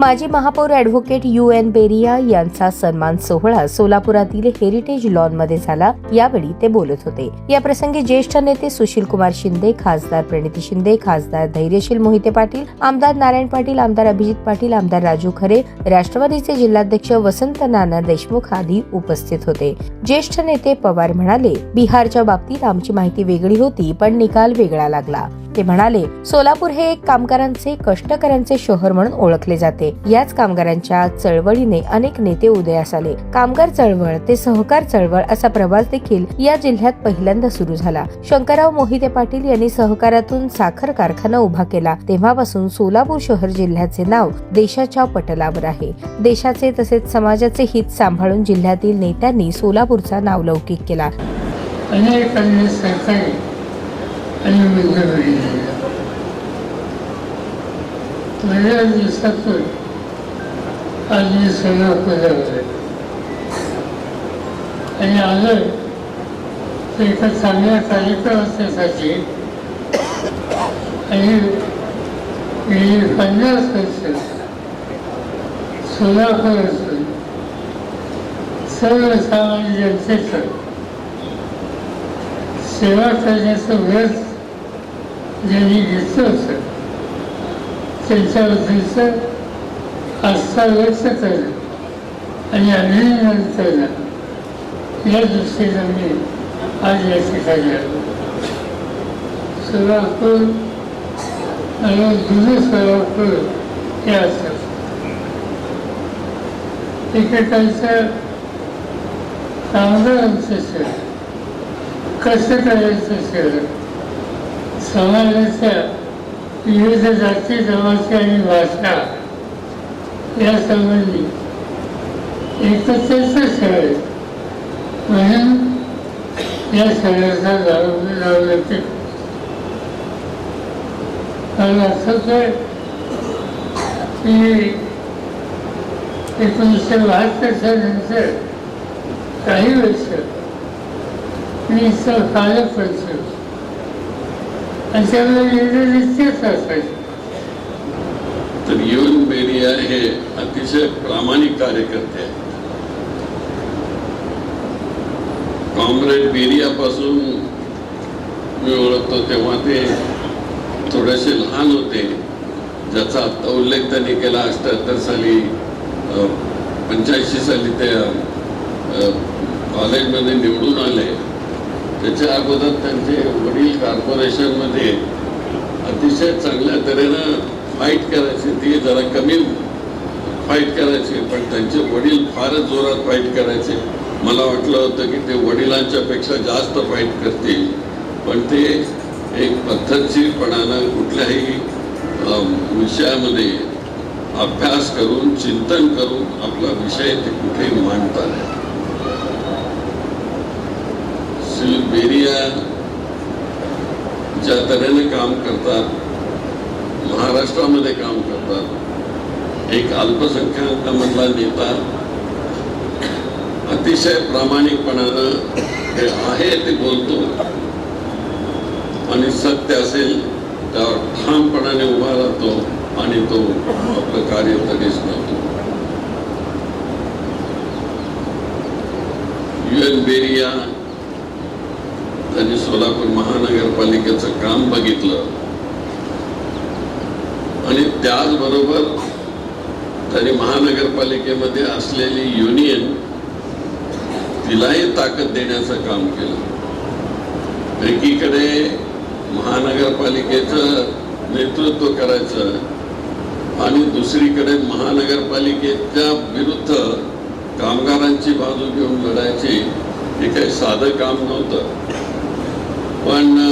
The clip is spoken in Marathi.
माजी महापौर अॅडव्होकेट यू एन बेरिया यांचा सन्मान सोहळा सोलापुरातील हेरिटेज लॉनमध्ये झाला. यावेळी ते बोलत होते. या प्रसंगी ज्येष्ठ नेते सुशील कुमार शिंदे खासदार प्रणिती शिंदे खासदार धैर्यशील मोहिते पाटील आमदार नारायण पाटील आमदार अभिजित पाटील आमदार राजू खरे राष्ट्रवादीचे जिल्हाध्यक्ष वसंत नाना देशमुख आदी उपस्थित होते. ज्येष्ठ नेते पवार म्हणाले बिहारच्या बाबतीत आमची माहिती वेगळी होती पण निकाल वेगळा लागला. ते म्हणाले सोलापूर हे एक कामगारांचे कष्टकऱ्यांचे शहर म्हणून ओळखले जाते. याच कामगारांच्या चळवळीने अनेक नेते उदयास आले. कामगार चळवळ ते सहकार चळवळ असा प्रवास देखील या जिल्ह्यात पहिल्यांदा सुरू झाला. शंकरराव मोहिते पाटील यांनी सहकारातून साखर कारखाना उभा केला. तेव्हापासून सोलापूर शहर जिल्ह्याचे नाव देशाच्या पटलावर आहे. देशाचे तसेच समाजाचे हित सांभाळून जिल्ह्यातील नेत्यांनी सोलापूरचा नावलौकिक केला. अनेक सरकारी आणि मंजुरी म्हणजे बऱ्याच दिवसातून आज मी सोलापूरला आलोय आणि आलं तर एका चांगल्या कार्यक्रमासाठी आणि गेली पन्नास वर्ष सोलापूर असून सर्वसामान्य जनतेचं सेवा करण्याचं व्यस्त घेतलं त्यांच्याबद्दलचं आस्था व्यक्त करणं आणि अभिनंदन करणं या दृष्टीनं मी आज या ठिकाणी आलो. सोलापूर आणि जुनं सोलापूर हे असं. एकेकाळचं कामगारांचं शहर कसं करायचं समाजाच्या विविध जाती जमाती आणि भाषा या संबंधी एकत्रेचं शहर म्हणून या सगळ्याचा नाव जाऊ ते. कारण असं तर की एकोणीसशे बहात्तरच्या नंतर काही वर्ष मी इथं पालक पडतो आणि त्यामुळे निश्चित असायचं तर युन बेरिया हे अतिशय प्रामाणिक कार्यकर्ते आहेत. कॉम्रेड बेरियापासून मी ओळखतो तेव्हा ते थोडेसे लहान होते. ज्याचा आत्ता उल्लेख त्यांनी केला अठ्याहत्तर साली पंच्याऐंशी साली ते कॉलेजमध्ये निवडून आले. त्याच्या अगोदर त्यांचे वडील कॉर्पोरेशनमध्ये अतिशय चांगल्या तऱ्हेनं फाईट करायचे ती जरा कमी फाईट करायचे पण त्यांचे वडील फारच जोरात फाईट करायचे. मला वाटलं होतं की ते वडिलांच्या पेक्षा जास्त फाईट करतील पण ते एक पद्धतशीरपणानं कुठल्याही विषयामध्ये अभ्यास करून चिंतन करून आपला विषय ते कुठेही मांडतात श्री बेरिया ज्या तऱ्हेने काम करतात महाराष्ट्रामध्ये काम करतात एक अल्पसंख्याकामधला नेता अतिशय प्रामाणिकपणानं हे आहे ते बोलतो. आणि सत्य असेल त्यावर ठामपणाने उभा राहतो आणि तो आपलं कार्य कधीच करतो. यू एन बेरिया त्यांनी सोलापूर महानगरपालिकेचं काम बघितलं. आणि त्याचबरोबर त्यांनी महानगरपालिकेमध्ये असलेली युनियन तिलाही ताकद देण्याचं काम केलं. एकीकडे महानगरपालिकेचं नेतृत्व करायचं आणि दुसरीकडे महानगरपालिकेच्या विरुद्ध कामगारांची बाजू घेऊन लढायची हे काही साधं काम नव्हतं. पण